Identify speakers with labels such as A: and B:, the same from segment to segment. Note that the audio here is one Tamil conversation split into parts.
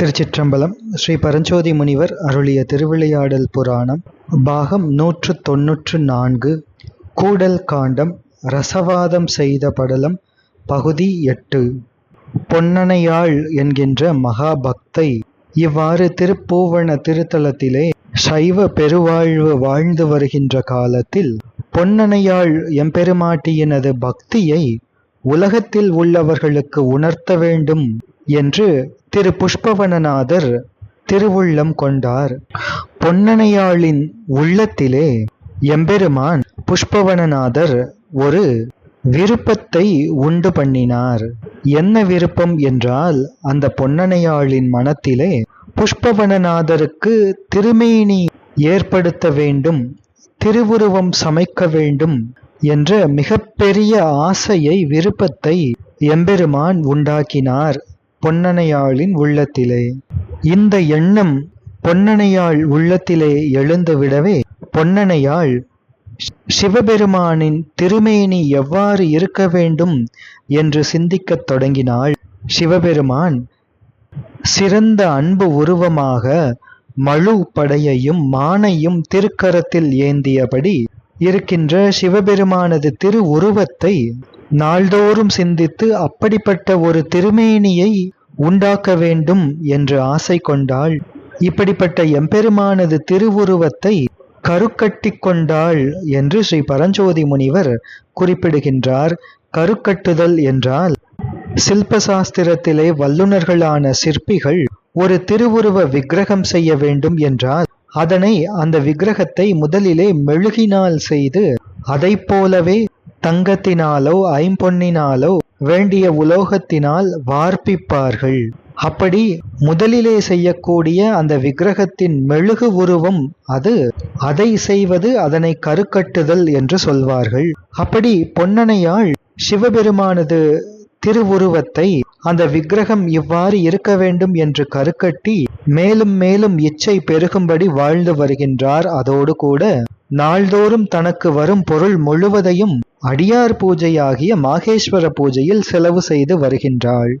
A: திருச்சிற்றம்பலம் ஸ்ரீ பரஞ்சோதி முனிவர் அருளிய திருவிளையாடல் புராணம் பாகம் நூற்று தொன்னூற்று நான்கு கூடல் காண்டம் ரசவாதம் செய்த படலம் பகுதி எட்டு. பொன்னனையாள் என்கின்ற மகாபக்தை இவ்வாறு திருப்பூவன திருத்தலத்திலே சைவ பெருவாழ்வு வாழ்ந்து வருகின்ற காலத்தில் பொன்னனையாள் எம்பெருமாட்டியினது பக்தியை உலகத்தில் உள்ளவர்களுக்கு உணர்த்த வேண்டும் என்று திரு புஷ்பவனநாதர் திருவுள்ளம் கொண்டார். பொன்னனையாளின் உள்ளத்திலே எம்பெருமான் புஷ்பவனநாதர் ஒரு விருப்பத்தை உண்டு பண்ணினார். என்ன விருப்பம் என்றால் அந்த பொன்னனையாளின் மனத்திலே புஷ்பவனநாதருக்கு திருமேனி ஏற்படுத்த வேண்டும் திருவுருவம் சமைக்க வேண்டும் என்ற மிகப்பெரிய ஆசையை விருப்பத்தை எம்பெருமான் உண்டாக்கினார். பொன்னனையாளின் உள்ளத்திலே. இந்த எண்ணம் பொன்னனையாள் உள்ளத்திலே எழுந்துவிடவே பொன்னனையாள் சிவபெருமானின் திருமேனி எவ்வாறு இருக்க வேண்டும்? என்று சிந்திக்கத் தொடங்கினாள். சிவபெருமான் சிறந்த அன்பு உருவமாக மழு படையையும் மானையும் திருக்கரத்தில் ஏந்தியபடி இருக்கின்ற சிவபெருமானது திரு உருவத்தை நாள்தோறும் சிந்தித்து அப்படிப்பட்ட ஒரு திருமேனியை உண்டாக்க வேண்டும் என்று ஆசை கொண்டாள். இப்படிப்பட்ட எம்பெருமானது திருவுருவத்தை கருக்கட்டி கொண்டாள் என்று ஸ்ரீ பரஞ்சோதி முனிவர் குறிப்பிடுகின்றார். கருக்கட்டுதல் என்றால் சில்ப சாஸ்திரத்திலே வல்லுநர்களான சிற்பிகள் ஒரு திருவுருவ விக்கிரகம் செய்ய வேண்டும் என்றால் அதனை அந்த விக்கிரகத்தை முதலிலே மெழுகினால் செய்து அதை போலவே தங்கத்தினாலோ ஐம்பொன்னினாலோ வேண்டிய உலோகத்தினால் வார்ப்பிப்பார்கள். அப்படி முதலிலே செய்யக்கூடிய அந்த விக்கிரகத்தின் மெழுகு உருவம் அது. அதை செய்வது அதனை கருக்கட்டுதல் என்று சொல்வார்கள். அப்படி பொன்னனையாள் சிவபெருமானது திருவுருவத்தை அந்த விக்கிரகம் இவ்வாறு இருக்க வேண்டும் என்று கருக்கட்டி மேலும் மேலும் இச்சை பெருகும்படி வாழ்ந்து வருகின்றார். அதோடு கூட நாள்தோறும் தனக்கு வரும் பொருள் முழுவதையும் அடியார் பூஜையாகிய மாகேஸ்வர பூஜையில் செலவு செய்து வருகின்றாள்.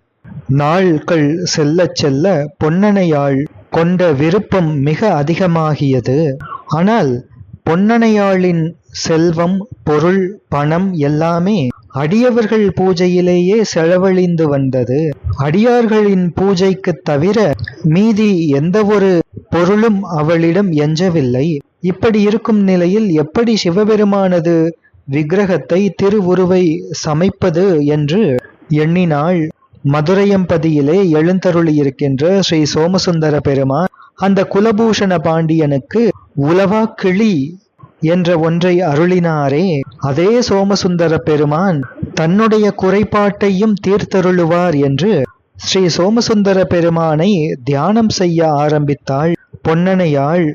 A: நாள்கள் செல்ல செல்ல பொன்னனையாள் கொண்ட விருப்பம் மிக அதிகமாகியது. ஆனால் பொன்னனையாளின் செல்வம் பொருள் பணம் எல்லாமே அடியவர்கள் பூஜையிலேயே செலவழிந்து வந்தது. அடியார்களின் பூஜைக்கு தவிர மீதி எந்த ஒரு பொருளும் அவளிடம் எஞ்சவில்லை. இப்படி இருக்கும் நிலையில் எப்படி சிவபெருமானது விக்கிரகத்தை திருவுருவை சமைப்பது என்று எண்ணினாள். மதுரையம்பதியிலே எழுந்தருளியிருக்கின்ற ஸ்ரீ சோமசுந்தர பெருமான் அந்த குலபூஷண பாண்டியனுக்கு உலவா கிளி என்ற ஒன்றை அருளினாரே. அதே சோமசுந்தர பெருமான் தன்னுடைய குறைபாட்டையும் தீர்த்தருளுவார் என்று ஸ்ரீ சோமசுந்தர பெருமானை தியானம் செய்ய ஆரம்பித்தாள். பொன்னனையாள்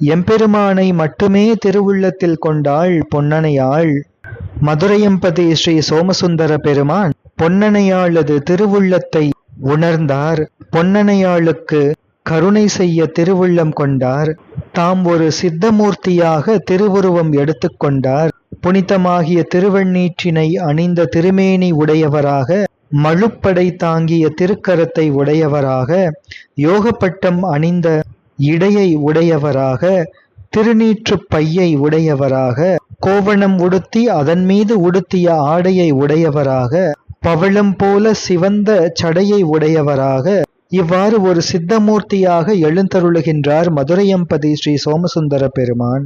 A: எம்பெருமானை மட்டுமே திருவுள்ளத்தில் கொண்டாள் பொன்னனையாள். மதுரையம்பதி ஸ்ரீ சோமசுந்தர பெருமான் பொன்னனையாளது திருவுள்ளத்தை உணர்ந்தார். பொன்னனையாளுக்கு கருணை செய்ய திருவுள்ளம் கொண்டார். தாம் ஒரு சித்தமூர்த்தியாக திருவுருவம் எடுத்துக்கொண்டார் புனிதமாகிய திருவெண்ணீற்றினை அணிந்த திருமேனி உடையவராக மழுப்படை தாங்கிய திருக்கரத்தை உடையவராக யோகப்பட்டம் அணிந்த இடையை உடையவராக திருநீற்று பையை உடையவராக கோவணம் உடுத்தி அதன் மீது உடுத்திய ஆடையை உடையவராக பவளம் போல சிவந்த சடையை உடையவராக இவ்வாறு ஒரு சித்தமூர்த்தியாக எழுந்தருளுகின்றார் மதுரையம்பதி ஸ்ரீ சோமசுந்தர பெருமான்.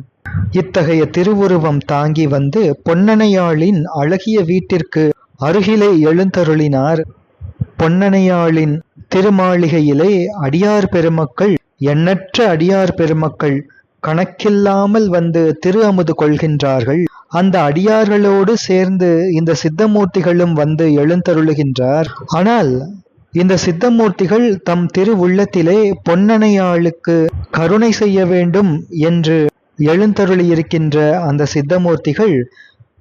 A: இத்தகைய திருவுருவம் தாங்கி வந்து பொன்னனையாளின் அழகிய வீட்டிற்கு அருகிலே எழுந்தருளினார். பொன்னனையாளின் திருமாளிகையிலே அடியார் பெருமக்கள் எண்ணற்ற அடியார் பெருமக்கள் கணக்கில்லாமல் வந்து திரு அமுது கொள்கின்றார்கள். அந்த அடியார்களோடு சேர்ந்து இந்த சித்தமூர்த்திகளும் வந்து எழுந்தருளுகின்றார். ஆனால் இந்த சித்தமூர்த்திகள் தம் திருவுள்ளத்திலே பொன்னணையாளுக்கு கருணை செய்ய வேண்டும் என்று எழுந்தருளியிருக்கின்ற அந்த சித்தமூர்த்திகள்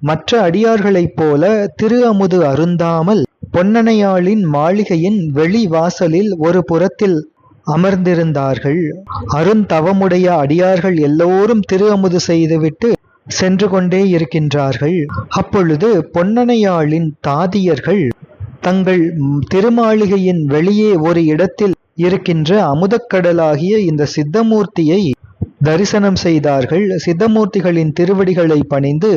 A: மற்ற அடியார்களைப் போல திரு அமுது அருந்தாமல் பொன்னணையாளின் மாளிகையின் வெளி வாசலில் ஒரு புறத்தில் அமர்ந்திருந்தார்கள். அருந்தவமுடைய அடியார்கள் எல்லோரும் திரு அமுது செய்துவிட்டு சென்று கொண்டே இருக்கின்றார்கள். அப்பொழுது பொன்னனையாளின் தாதியர்கள் தங்கள் திருமாளிகையின் வெளியே ஒரு இடத்தில் இருக்கின்ற அமுதக்கடலாகிய இந்த சித்தமூர்த்தியை தரிசனம் செய்தார்கள். சித்தமூர்த்திகளின் திருவடிகளை பணிந்து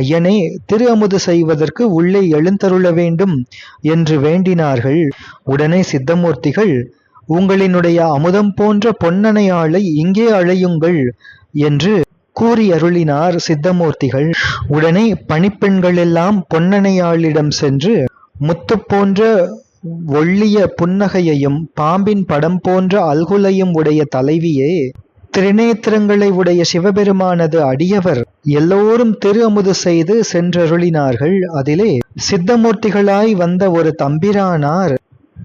A: ஐயனே திரு அமுது செய்வதற்கு உள்ளே எழுந்தருள வேண்டும் என்று வேண்டினார்கள். உடனே சித்தமூர்த்திகள் உங்களினுடைய அமுதம் போன்ற பொன்னணையாளை இங்கே அழையுங்கள் என்று கூறி அருளினார் சித்தமூர்த்திகள். உடனே பணிப்பெண்களெல்லாம் பொன்னணையாளிடம் சென்று முத்து போன்ற ஒள்ளிய புன்னகையையும் பாம்பின் படம் போன்ற அல்குலையும் உடைய தலைவியே திரிநேத்திரங்களை உடைய சிவபெருமானது அடியவர் எல்லோரும் திரு அமுது செய்து சென்றருளினார்கள். அதிலே சித்தமூர்த்திகளாய் வந்த ஒரு தம்பிரானார்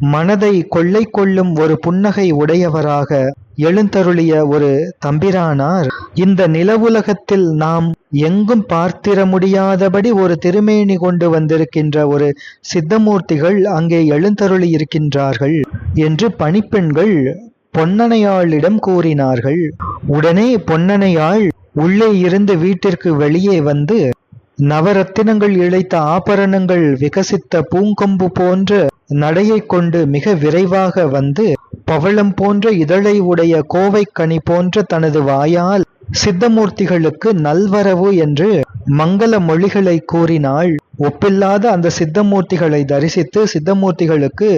A: மனதை கொள்ளை கொள்ளும் ஒரு புன்னகை உடையவராக எழுந்தருளிய ஒரு தம்பிரானார். இந்த நிலவுலகத்தில் நாம் எங்கும் பார்த்திர முடியாதபடி ஒரு திருமேனி கொண்டு வந்திருக்கின்ற ஒரு சித்தமூர்த்திகள் அங்கே எழுந்தருளி இருக்கின்றார்கள் என்று பணிப்பெண்கள் பொன்னனையாளிடம் கூறினார்கள். உடனே பொன்னனையாள் உள்ளே இருந்து வீட்டிற்கு வெளியே வந்து நவரத்தினங்கள் இழைத்த ஆபரணங்கள் விகசித்த பூங்கொம்பு போன்ற நடையை கொண்டு மிக விரைவாக வந்து பவளம் போன்ற இதழை உடைய கோவைக்கனி போன்ற தனது வாயால் சித்தமூர்த்திகளுக்கு நல்வரவு என்று மங்கள மொழிகளை கூறினாள். ஒப்பில்லாத அந்த சித்தமூர்த்திகளை தரிசித்து சித்தமூர்த்திகளுக்கு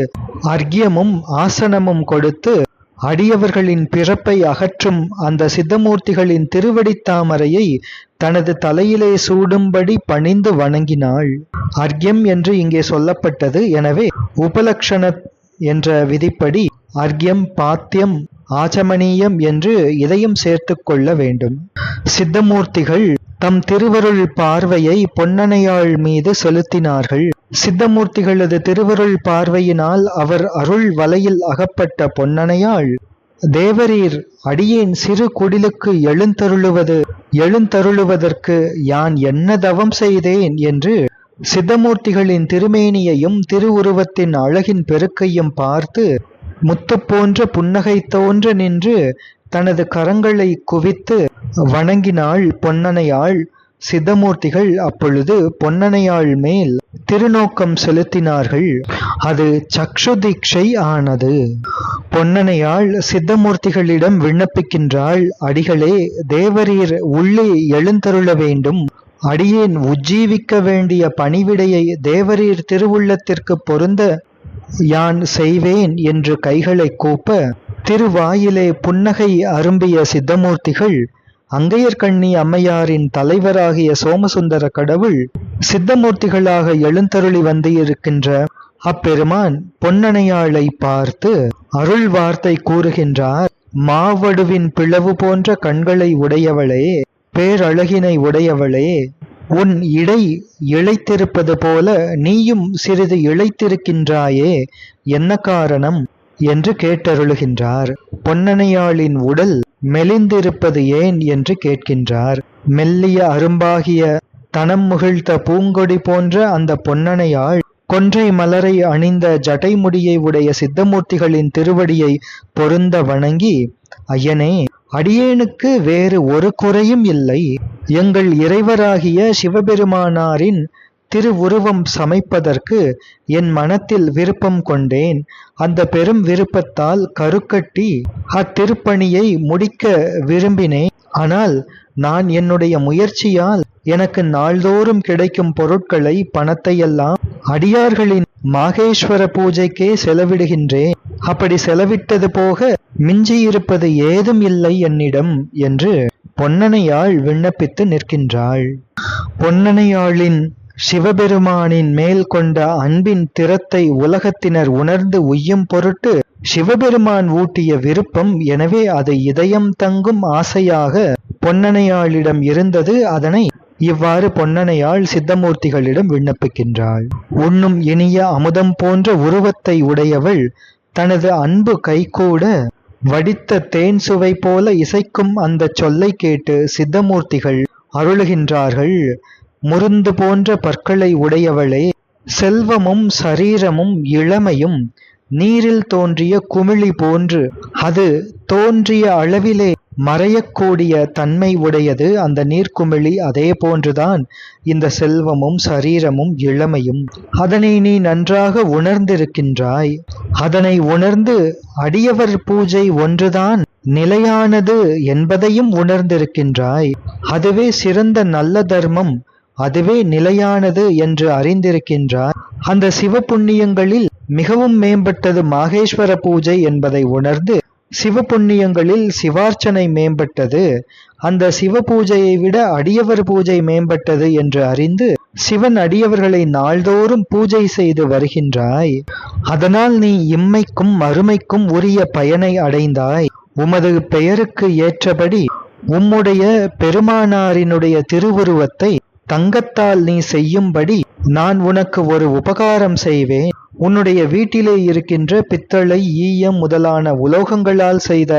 A: அர்க்கியமும் ஆசனமும் கொடுத்து அடியவர்களின் பிறப்பை அகற்றும் அந்த சித்தமூர்த்திகளின் திருவடித் தாமரையை தனது தலையிலே சூடும்படி பணிந்து வணங்கினாள். அர்க்யம் என்று இங்கே சொல்லப்பட்டது. எனவே உபலக்ஷண என்ற விதிப்படி அர்க்யம் பாத்தியம் ஆச்சமணியம் என்று இதையும் சேர்த்து கொள்ள வேண்டும். சித்தமூர்த்திகள் தம் திருவருள் பார்வையை பொன்னணையாள் மீது செலுத்தினார்கள். சித்தமூர்த்திகளது திருவருள் பார்வையினால் அவர் அருள் வலையில் அகப்பட்ட பொன்னணையாள் தேவரீர் அடியேன் சிறு குடிலுக்கு எழுந்தருளுவது எழுந்தருளுவதற்கு யான் என்ன தவம் செய்தேன் என்று சித்தமூர்த்திகளின் திருமேனியையும் திருவுருவத்தின் அழகின் பெருக்கையும் பார்த்து முத்து போன்ற புன்னகை தோன்ற நின்று தனது கரங்களை குவித்து வணங்கினாள் பொன்னனையாள். சித்தமூர்த்திகள் அப்பொழுது பொன்னனையாள் மேல் திருநோக்கம் செலுத்தினார்கள். அது சக்ஷு தீட்சை ஆனது. பொன்னனையாள் சித்தமூர்த்திகளிடம் விண்ணப்பிக்கின்றாள். அடிகளே தேவரீர் உள்ளே எழுந்தருள வேண்டும். அடியேன் உஜ்ஜீவிக்க வேண்டிய பணிவிடையை தேவரீர் திருவுள்ளத்திற்கு பொருந்த யான் செய்வேன் என்று கைகளை கூப்ப திருவாயிலே புன்னகை அரும்பிய சித்தமூர்த்திகள் அங்கையர்கண்ணி அம்மையாரின் தலைவராகிய சோமசுந்தர கடவுள் சித்தமூர்த்திகளாக எழுந்தருளி வந்து இருக்கின்ற அப்பெருமான் பொன்னணையாளை பார்த்து அருள் வார்த்தை கூறுகின்றார். மாவடுவின் பிளவு போன்ற கண்களை உடையவளே பேரழகினை உடையவளே உன் இடை இழைத்திருப்பது போல நீயும் சிறிது இழைத்திருக்கின்றாயே என்ன காரணம்? என்று கேட்டருளுகின்றார். பொன்னணையாளின் உடல் மெலிந்திருப்பது ஏன் என்று கேட்கின்றார். மெல்லிய அரும்பாகிய தனம் முகிழ்த்த பூங்கொடி போன்ற அந்த பொன்னணையாள் கொன்றை மலரை அணிந்த ஜடைமுடியை உடைய சித்தமூர்த்திகளின் திருவடியை பொருந்த வணங்கி ஐயனே அடியேனுக்கு வேறு ஒரு குறையும் இல்லை. எங்கள் இறைவராகிய சிவபெருமானாரின் திருவுருவம் சமைப்பதற்கு என் மனத்தில் விருப்பம் கொண்டேன். அந்த பெரும் விருப்பத்தால் கருக்கட்டி அத்திருப்பணியை முடிக்க விரும்பினேன். ஆனால் நான் என்னுடைய முயற்சியால் எனக்கு நாள்தோறும் கிடைக்கும் பொருட்களை பணத்தையெல்லாம் அடியார்களின் மாகேஸ்வர பூஜைக்கே செலவிடுகின்றேன். அப்படி செலவிட்டது போக மிஞ்சியிருப்பது ஏதும் இல்லை என்னிடம் என்று பொன்னனையாள் விண்ணப்பித்து நிற்கின்றாள். பொன்னனையாளின் சிவபெருமானின் மேல் கொண்ட அன்பின் திறத்தை உலகத்தினர் உணர்ந்து உய்யும் பொருட்டு சிவபெருமான் ஊட்டிய விருப்பம் எனவே அது இதயம் தங்கும் ஆசையாக பொன்னனையாளிடம் இருந்தது. அதனை இவ்வாறு பொன்னனையாள் சித்தமூர்த்திகளிடம் விண்ணப்பிக்கின்றாள். உண்ணும் இனிய அமுதம் போன்ற உருவத்தை உடையவள் தனது அன்பு கைகூட வடித்த தேன் சுவை போல இசைக்கும் அந்த சொல்லை கேட்டு சித்தமூர்த்திகள் அருளுகின்றார்கள். முருந்து போன்ற பற்களை உடையவளே செல்வமும் சரீரமும் இளமையும் நீரில் தோன்றிய குமிழி போன்று அது தோன்றிய அளவிலே மறையக்கூடிய தன்மை உடையது. அந்த நீர்க்குமிழி அதே போன்றுதான் இந்த செல்வமும் சரீரமும் இளமையும். அதனை நீ நன்றாக உணர்ந்திருக்கின்றாய். அதனை உணர்ந்து அடியவர் பூஜை ஒன்றுதான் நிலையானது என்பதையும் உணர்ந்திருக்கின்றாய். அதுவே சிறந்த நல்ல தர்மம். அதுவே நிலையானது என்று அறிந்திருக்கின்றாய் அந்த சிவபுண்ணியங்களில் மிகவும் மேம்பட்டது மாகேஸ்வர பூஜை என்பதை உணர்ந்து சிவபுண்ணியங்களில் சிவார்ச்சனை மேம்பட்டது அந்த சிவ பூஜையை விட அடியவர் பூஜை மேம்பட்டது என்று அறிந்து சிவன் அடியவர்களை நாள்தோறும் பூஜை செய்து வருகின்றாய். அதனால் நீ இம்மைக்கும் மறுமைக்கும் உரிய பயனை அடைந்தாய். உமது பெயருக்கு ஏற்றபடி உம்முடைய பெருமானாரினுடைய திருவுருவத்தை தங்கத்தால் நீ செய்யும்படி நான் உனக்கு ஒரு உபகாரம் செய்வேன். உன்னுடைய வீட்டிலே இருக்கின்ற பித்தளை ஈயம் முதலான உலோகங்களால் செய்த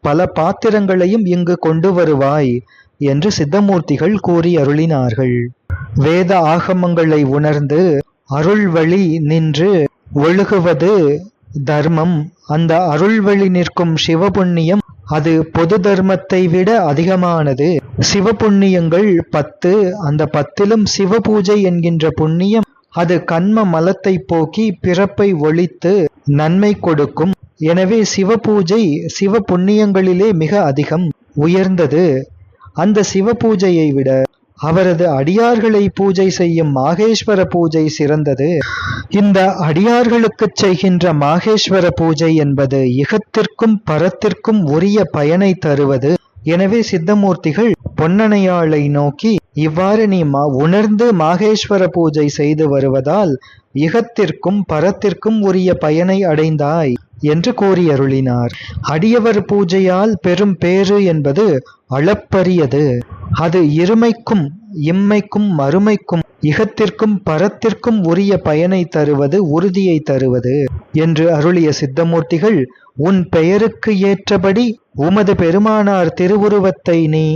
A: பல பாத்திரங்களையும் இங்கு கொண்டு வருவாய் என்று சித்தமூர்த்திகள் கூறி அருளினார்கள். வேத ஆகமங்களை உணர்ந்து அருள் வழி நின்று ஒழுகுவது தர்மம் அந்த அருள்வழி நிற்கும் சிவபுண்ணியம் அது பொது தர்மத்தை விட அதிகமானது. சிவபுண்ணியங்கள் பத்து அந்த பத்திலும் சிவபூஜை என்கின்ற புண்ணியம் அது கண்ம மலத்தை போக்கி பிறப்பை ஒழித்து நன்மை கொடுக்கும். எனவே சிவபூஜை சிவ புண்ணியங்களிலே மிக அதிகம் உயர்ந்தது. அந்த சிவ பூஜையை விட அவரது அடியார்களை பூஜை செய்யும் மாகேஸ்வர பூஜை சிறந்தது. இந்த அடியார்களுக்குச் செய்கின்ற மாகேஸ்வர பூஜை என்பது இகத்திற்கும் பரத்திற்கும் உரிய பயனை தருவது. எனவே சித்தமூர்த்திகள் பொன்னணையாளை நோக்கி இவ்வாறு நீ மா உணர்ந்து மாகேஸ்வர பூஜை செய்து வருவதால் இகத்திற்கும் பரத்திற்கும் உரிய பயனை அடைந்தாய். என்று கூறி அருளினார் அடியவர் பூஜையால் பெரும் பேறு என்பது அளப்பரியது. அது இருமைக்கும் இம்மைக்கும் மறுமைக்கும் இகத்திற்கும் பரத்திற்கும் உரிய பயனை தருவது உறுதியை தருவது என்று அருளிய சித்தமூர்த்திகள் உன் பெயருக்கு ஏற்றபடி உமது பெருமானார் திருவுருவத்தை நீ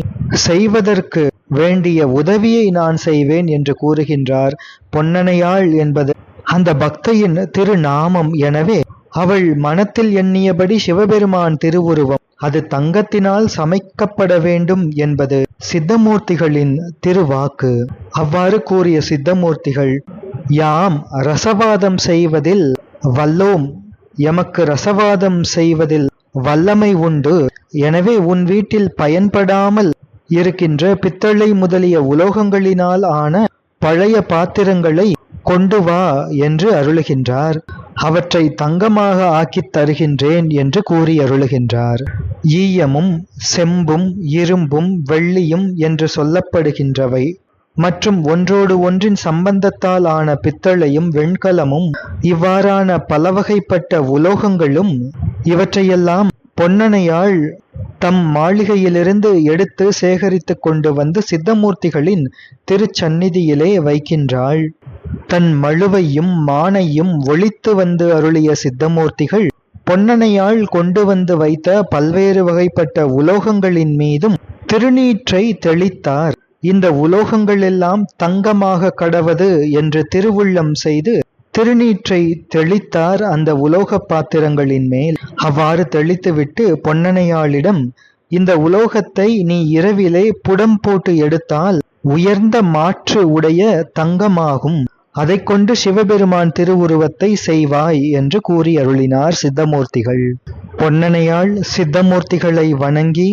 A: செய்வதற்கு வேண்டிய உதவியை நான் செய்வேன் என்று கூறுகின்றார். பொன்னனையாள் என்பது அந்த பக்தையின் திருநாமம். எனவே அவள் மனத்தில் எண்ணியபடி சிவபெருமான் திருவுருவம். அது தங்கத்தினால் சமைக்கப்பட வேண்டும் என்பது சித்தமூர்த்திகளின் திருவாக்கு. அவ்வாறு கூறிய சித்தமூர்த்திகள் யாம் ரசவாதம் செய்வதில் வல்லோம். எமக்கு ரசவாதம் செய்வதில் வல்லமை உண்டு. எனவே உன் வீட்டில் பயன்படாமல் இருக்கின்ற பித்தளை முதலிய உலோகங்களினால் ஆன பழைய பாத்திரங்களை கொண்டு வா என்று அருளுகின்றார். அவற்றை தங்கமாக ஆக்கித் தருகின்றேன் என்று கூறி அருளுகின்றார். ஈயமும் செம்பும் இரும்பும் வெள்ளியும் என்று சொல்லப்படுகின்றவை. மற்றும் ஒன்றோடு ஒன்றின் சம்பந்தத்தால் ஆன பித்தளையும் வெண்கலமும் இவ்வாறான பலவகைப்பட்ட உலோகங்களும் இவற்றையெல்லாம் பொன்னனையாள் தம் மாளிகையிலிருந்து எடுத்து சேகரித்து கொண்டு வந்து சித்தமூர்த்திகளின் திருச்சந்நிதியிலே வைக்கின்றாள். தன் மழுவையும் மானையும் ஒளித்து வந்து அருளிய சித்தமூர்த்திகள் பொன்னனையால் கொண்டு வந்து வைத்த பல்வேறு வகைப்பட்ட உலோகங்களின் மீதும் திருநீற்றை தெளித்தார். இந்த உலோகங்களெல்லாம் தங்கமாக கடவது என்று திருவுள்ளம் செய்து திருநீற்றை தெளித்தார் அந்த உலோக பாத்திரங்களின் மேல். அவ்வாறு தெளித்துவிட்டு பொன்னனையாளிடம் இந்த உலோகத்தை நீ இரவிலே புடம் போட்டு எடுத்தால் உயர்ந்த மாற்று உடைய தங்கமாகும். அதை கொண்டு சிவபெருமான் திருவுருவத்தை செய்வாய் என்று கூறி அருளினார் சித்தமூர்த்திகள். பொன்னனையாள் சித்தமூர்த்திகளை வணங்கி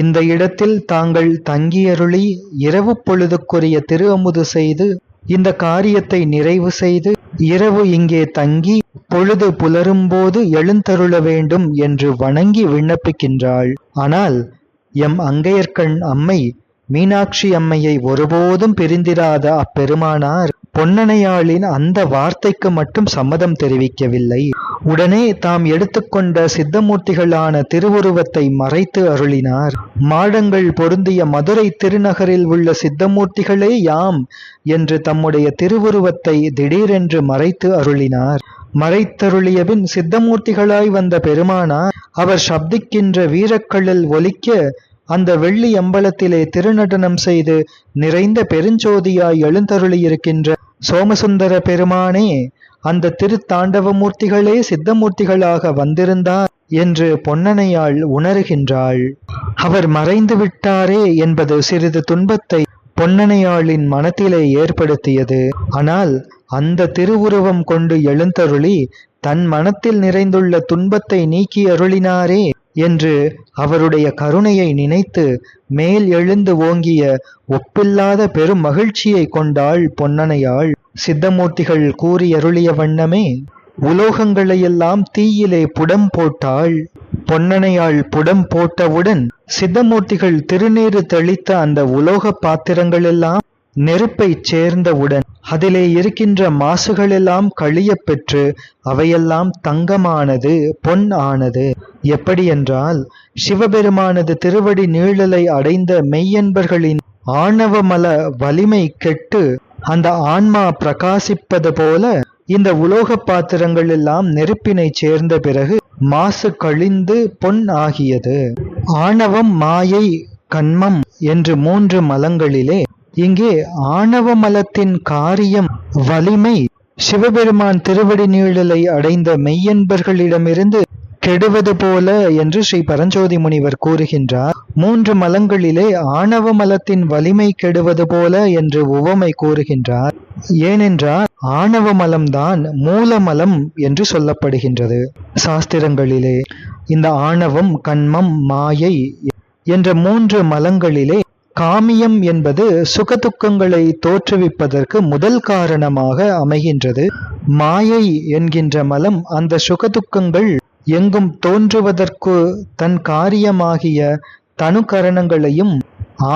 A: இந்த இடத்தில் தாங்கள் தங்கியருளி இரவு பொழுதுக்குரிய திரு அமுது செய்து இந்த காரியத்தை நிறைவு செய்து இரவு இங்கே தங்கி பொழுது புலரும்போது எழுந்தருள வேண்டும் என்று வணங்கி விண்ணப்பிக்கின்றாள். ஆனால் எம் அங்கையர்கண் அம்மை மீனாட்சி அம்மையை ஒருபோதும் பிரிந்திராத அப்பெருமானார். பொன்னணையாளின் அந்த வார்த்தைக்கு மட்டும் சம்மதம் தெரிவிக்கவில்லை. உடனே தாம் எடுத்துக்கொண்ட சித்தமூர்த்திகளான திருவுருவத்தை மறைத்து அருளினார். மாடங்கள் பொருந்திய மதுரை திருநகரில் உள்ள சித்தமூர்த்திகளே யாம் என்று தம்முடைய திருவுருவத்தை திடீரென்று மறைத்து அருளினார். மறைத்தருளியபின் சித்தமூர்த்திகளாய் வந்த பெருமானார் அவர் சப்திக்கின்ற வீரக்கல்லில் ஒலிக்க அந்த வெள்ளி அம்பலத்திலே திருநடனம் செய்து நிறைந்த பெருஞ்சோதியாய் எழுந்தருளியிருக்கின்ற சோமசுந்தர பெருமானே அந்த திருத்தாண்டவமூர்த்திகளே சித்தமூர்த்திகளாக வந்திருந்தார் என்று பொன்னனையாள் உணர்கின்றாள். அவர் மறைந்து விட்டாரே என்பது சிறிது துன்பத்தை பொன்னனையாளின் மனத்திலே ஏற்படுத்தியது. ஆனால் அந்த திருவுருவம் கொண்டு எழுந்தருளி தன் மனத்தில் நிறைந்துள்ள துன்பத்தை நீக்கி அருளினாரே என்று அவருடைய கருணையை நினைத்து மேல் எழுந்து ஓங்கிய ஒப்பில்லாத பெரும் மகிழ்ச்சியை கொண்டாள் பொன்னனையாள். சித்தமூர்த்திகள் கூறியருளிய வண்ணமே உலோகங்களையெல்லாம் தீயிலே புடம் போட்டாள். பொன்னனையாள் புடம் போட்டவுடன் சித்தமூர்த்திகள் திருநீறு தெளித்த அந்த உலோக பாத்திரங்களெல்லாம் நெருப்பைச் சேர்ந்தவுடன் அதிலே இருக்கின்ற மாசுகளெல்லாம் கழியப் பெற்று அவையெல்லாம் தங்கமானது பொன் ஆனது. எப்படி என்றால் சிவபெருமானது திருவடி நீழலை அடைந்த மெய்யன்பர்களின் ஆணவமல வலிமை கெட்டு அந்த ஆன்மா பிரகாசிப்பது போல இந்த உலோக பாத்திரங்கள் எல்லாம் நெருப்பினை சேர்ந்த பிறகு மாசு கழிந்து பொன் ஆகியது. ஆணவம் மாயை கண்மம் என்று மூன்று மலங்களிலே இங்கே ஆணவ மலத்தின் காரியம் வலிமை. சிவபெருமான் திருவடி நீழலை அடைந்த மெய்யன்பர்களிடமிருந்து கெடுவது போல என்று ஸ்ரீ பரஞ்சோதி முனிவர் கூறுகின்றார். மூன்று மலங்களிலே ஆணவ மலத்தின் வலிமை கெடுவது போல என்று உவமை கூறுகின்றார். ஏனென்றால் ஆணவ மலம்தான் மூலமலம் என்று சொல்லப்படுகின்றது. சாஸ்திரங்களிலே இந்த ஆணவம் கண்மம் மாயை என்ற மூன்று மலங்களிலே காமியம் என்பது சுகதுக்கங்களை தோற்றுவிப்பதற்கு முதல் காரணமாக அமைகின்றது. மாயை என்கின்ற மலம் அந்த சுகதுக்கங்கள் எங்கும் தோன்றுவதற்கு தன் காரியமாகிய தனுகரணங்களையும்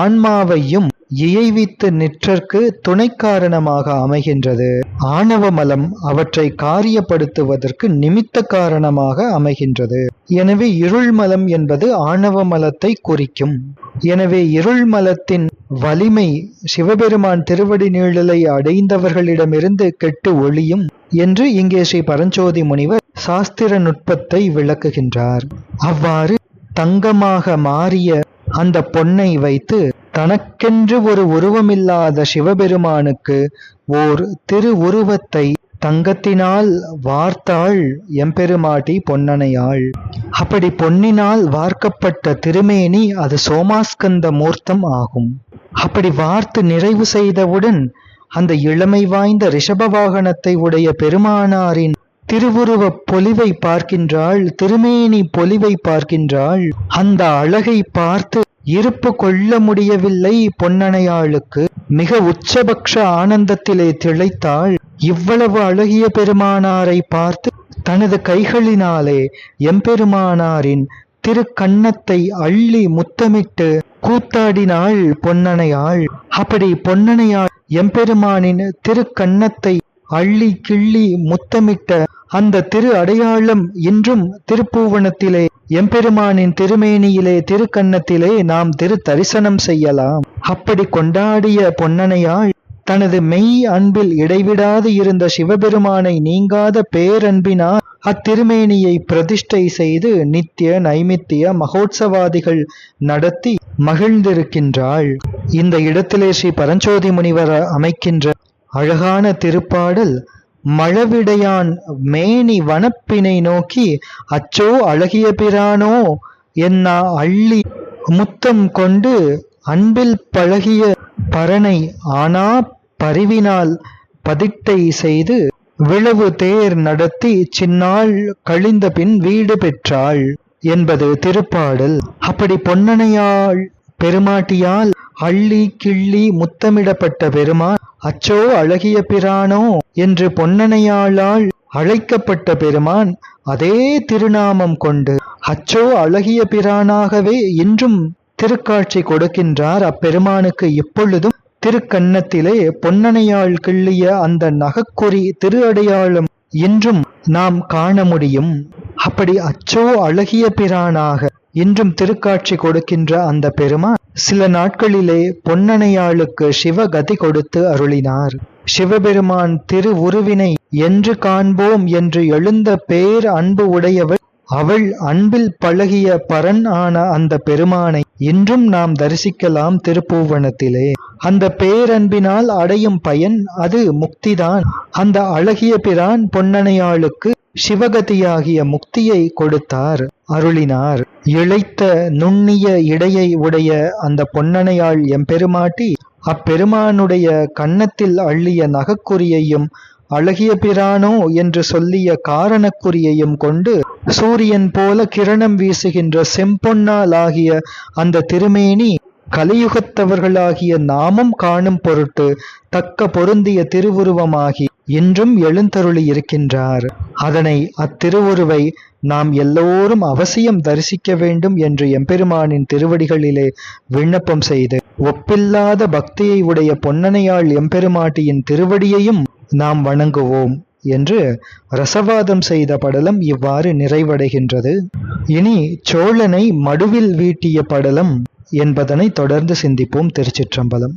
A: ஆன்மாவையும் இயைவித்து நிற்றற்கு துணை காரணமாக அமைகின்றது. ஆணவ மலம் அவற்றை காரியப்படுத்துவதற்கு நிமித்த காரணமாக அமைகின்றது. எனவே இருள் மலம் என்பது ஆணவ மலத்தை குறிக்கும். எனவே இருள் மலத்தின் வலிமை சிவபெருமான் திருவடி நீழலை அடைந்தவர்களிடமிருந்து கெட்டு ஒளியும் என்று இங்கே ஸ்ரீ பரஞ்சோதி முனிவர் சாஸ்திர நுட்பத்தை விளக்குகின்றார். அவ்வாறு தங்கமாக மாறிய அந்த பொன்னை வைத்து தனக்கென்று ஒரு உருவமில்லாத சிவபெருமானுக்கு ஓர் திரு உருவத்தை தங்கத்தினால் வார்த்தாள் எம்பெருமாட்டி பொன்னனையாள். அப்படி பொன்னினால் வார்க்கப்பட்ட திருமேனி அது சோமாஸ்கந்த மூர்த்தம் ஆகும். அப்படி வார்த்து நிறைவு செய்தவுடன் அந்த இளமை வாய்ந்த ரிஷப வாகனத்தை உடைய பெருமானாரின் திருவுருவப் பொலிவை பார்க்கின்றாள் திருமேனி பொலிவை பார்க்கின்றாள். அந்த அழகை பார்த்து இருப்பு கொள்ள முடியவில்லை பொன்னணையாளுக்கு. மிக உச்சபக்ஷ ஆனந்தத்திலே திளைத்தாள். இவ்வளவு அழகிய பெருமானாரை பார்த்து தனது கைகளினாலே எம்பெருமானாரின் திருக்கண்ணத்தை அள்ளி முத்தமிட்டு கூத்தாடினாள் பொன்னனையாள் அப்படி பொன்னனையாள் எம்பெருமானின் திருக்கண்ணத்தை அள்ளி கிள்ளி முத்தமிட்ட அந்த திரு அடையாளம் இன்றும் திருப்பூவனத்திலே எம்பெருமானின் திருமேனியிலே திருக்கண்ணத்திலே நாம் திரு தரிசனம் செய்யலாம். அப்படி கொண்டாடிய பொன்னனையாள் தனது மெய் அன்பில் இடைவிடாது இருந்த சிவபெருமானை நீங்காத பேரன்பினால் அத்திருமேனியை பிரதிஷ்டை செய்து நித்திய நைமித்திய மகோத்சவாதிகள் நடத்தி மகிழ்ந்திருக்கின்றாள். இந்த இடத்திலே ஸ்ரீ பரஞ்சோதி முனிவர் அமைக்கின்ற அழகான திருப்பாடல் மழவிடையான் மேனி வனப்பினை நோக்கி அச்சோ அழகிய பிரானோ என்ன அள்ளி முத்தம் கொண்டு அன்பில் பழகிய பரனை ஆனா பரிவினால் பதிட்டை செய்து விளவு தேர் நடத்தி சின்னாள் கழிந்த பின் வீடு பெற்றாள் என்பது திருப்பாடல். அப்படி பொன்னனையாள் பெருமாட்டியால் அள்ளி கிள்ளி முத்தமிடப்பட்ட பெருமாள் அச்சோ அழகிய பிரானோ என்று பொன்னனையாளால் அழைக்கப்பட்ட பெருமான் அதே திருநாமம் கொண்டு அச்சோ அழகிய பிரானாகவே இன்றும் திருக்காட்சி கொடுக்கின்றார் அப்பெருமானுக்கு இப்பொழுதும். திருக்கன்னத்திலே பொன்னனையாள் கிள்ளிய அந்த நகக்குறி திரு அடையாளம் இன்றும் நாம் காண முடியும். அப்படி அச்சோ அழகிய பிரானாக இன்றும் திருக்காட்சி கொடுக்கின்ற அந்த பெருமான் சில நாட்களிலே பொன்னணையாளுக்கு சிவகதி கொடுத்து அருளினார். சிவபெருமான் திரு உருவினை என்று காண்போம் என்று எழுந்த பேர் அன்பு உடையவர் அவள் அன்பில் பழகிய பரன் ஆன அந்த பெருமானை இன்றும் நாம் தரிசிக்கலாம் திருப்பூவனத்திலே. அந்த பேரன்பினால் அடையும் பயன் அது முக்திதான். அந்த அழகிய பிரான் பொன்னணையாளுக்கு சிவகதியாகிய முக்தியை கொடுத்தார் அருளினார். இழைத்த நுண்ணிய இடையை உடைய அந்த பொன்னணையாள் எம்பெருமாட்டி அப்பெருமானுடைய கன்னத்தில் அள்ளிய நகக்குறியையும் அழகிய பிரானோ என்று சொல்லிய காரணக்குறியையும் கொண்டு சூரியன் போல கிரணம் வீசுகின்ற செம்பொன்னாலாகிய அந்த திருமேனி கலியுகத்தவர்களாகிய நாமும் காணும் பொருட்டு தக்க பொருந்திய திருவுருவமாகி இன்றும் எழுந்தருளி இருக்கின்றார். அதனை அத்திருவுருவை நாம் எல்லோரும் அவசியம் தரிசிக்க வேண்டும் என்று எம்பெருமானின் திருவடிகளிலே விண்ணப்பம் செய்து ஒப்பில்லாத பக்தியை உடைய பொன்னனையாள் எம்பெருமாட்டியின் திருவடியையும் நாம் வணங்குவோம் என்று ரசவாதம் செய்த படலம் இவ்வாறு நிறைவடைகின்றது. இனி சோழனை மடுவில் வீட்டிய படலம் என்பதனை தொடர்ந்து சிந்திப்போம் திருச்சிற்றம்பலம்.